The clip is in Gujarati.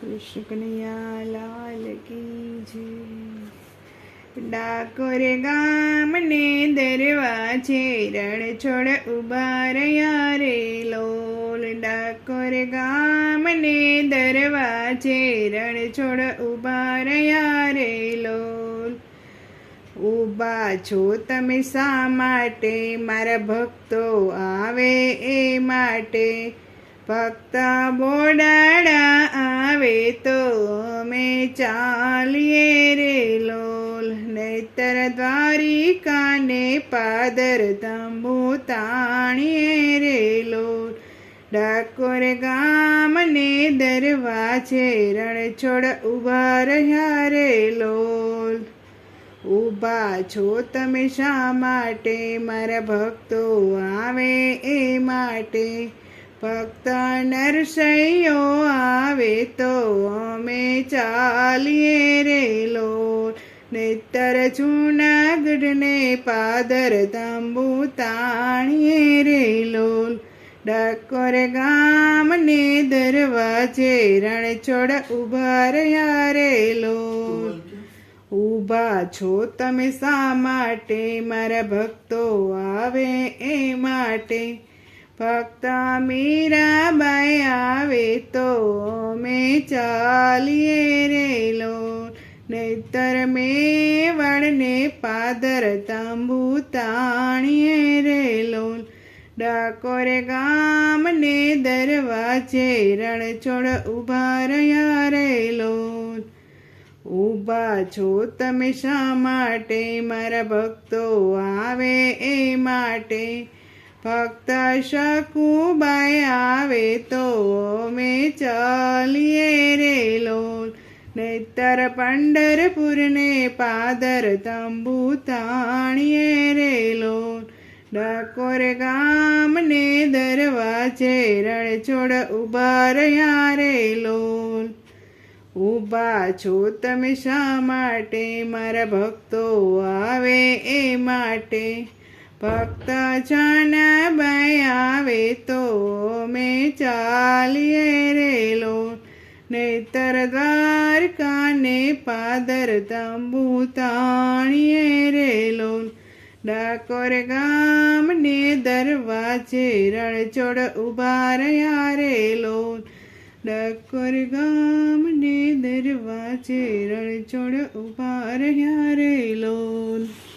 કૃષ્ણ કનૈયા લાલ કી જય. ડાકોર ગામને દરવાજે રણ છોડ ઊભા રહ્યા રે લોલ. ડાકોર ગામને દરવાજે રણ છોડ ઊભા રહ્યા રે લોલ. ઊભા છો તમે શા માટે? મારા ભક્તો આવે એ માટે. ભક્ત બોડાડા આવે તો અમે ચાલીએ રે લોલ. નહીતર દ્વારિકાને પાદર તંબુ તાણીએ રે લોલ. ડાકોર ગામને દરવાજે રણછોડ ઊભા રહ્યા રે લોલ. ઊભા છો તમે શા માટે? મારા ભક્તો આવે એ માટે. ભક્ત નરસૈયો આવે તો અમે ચાલીએ રે લો નેતર જૂનાગઢને પાદર તંબુ તાણીએ રે લોલ. ડાકોર ગામને દરવાજે રણછોડ ઊભા રહ્યા રે લોલ. ઊભા છો તમે શા માટે? મારા ભક્તો આવે એ માટે. ભક્ત મીરાબાઈ આવે તો મે ચાલીએ રે લો નહીતર મેવાડને પાદર તાંબુ તાણીએ રે લોલ ડાકોરે ગામને દરવાજે રણછોડ ઊભા રહ્યા રે લોલ ઊભા છો તમે શા માટે? મારા ભક્તો આવે એ માટે. ભક્ત શકુબાઈ આવે તો અમે ચાલીએ રે લોલ. નહીતર પંડરપુરને પાદર તંબુ તાણીએ રે લોલ. ડાકોર ગામને દરવાજે રણછોડ ઊભા રહ્યા રે લોલ. ઊભા છો તમે શા માટે? મારા ભક્તો આવે એ માટે. ભક્ત જન આવે તો મે ચાલીએ રેલો. નેતર દ્વારકાને પાદર તંબુ તાણીએ રેલો. ડાકોર ગામને દરવાજે રણછોડ ઊભા રહ્યા રેલો. ડાકોર ગામને દરવાજે રણછોડ ઊભા રહ્યા રે લોલ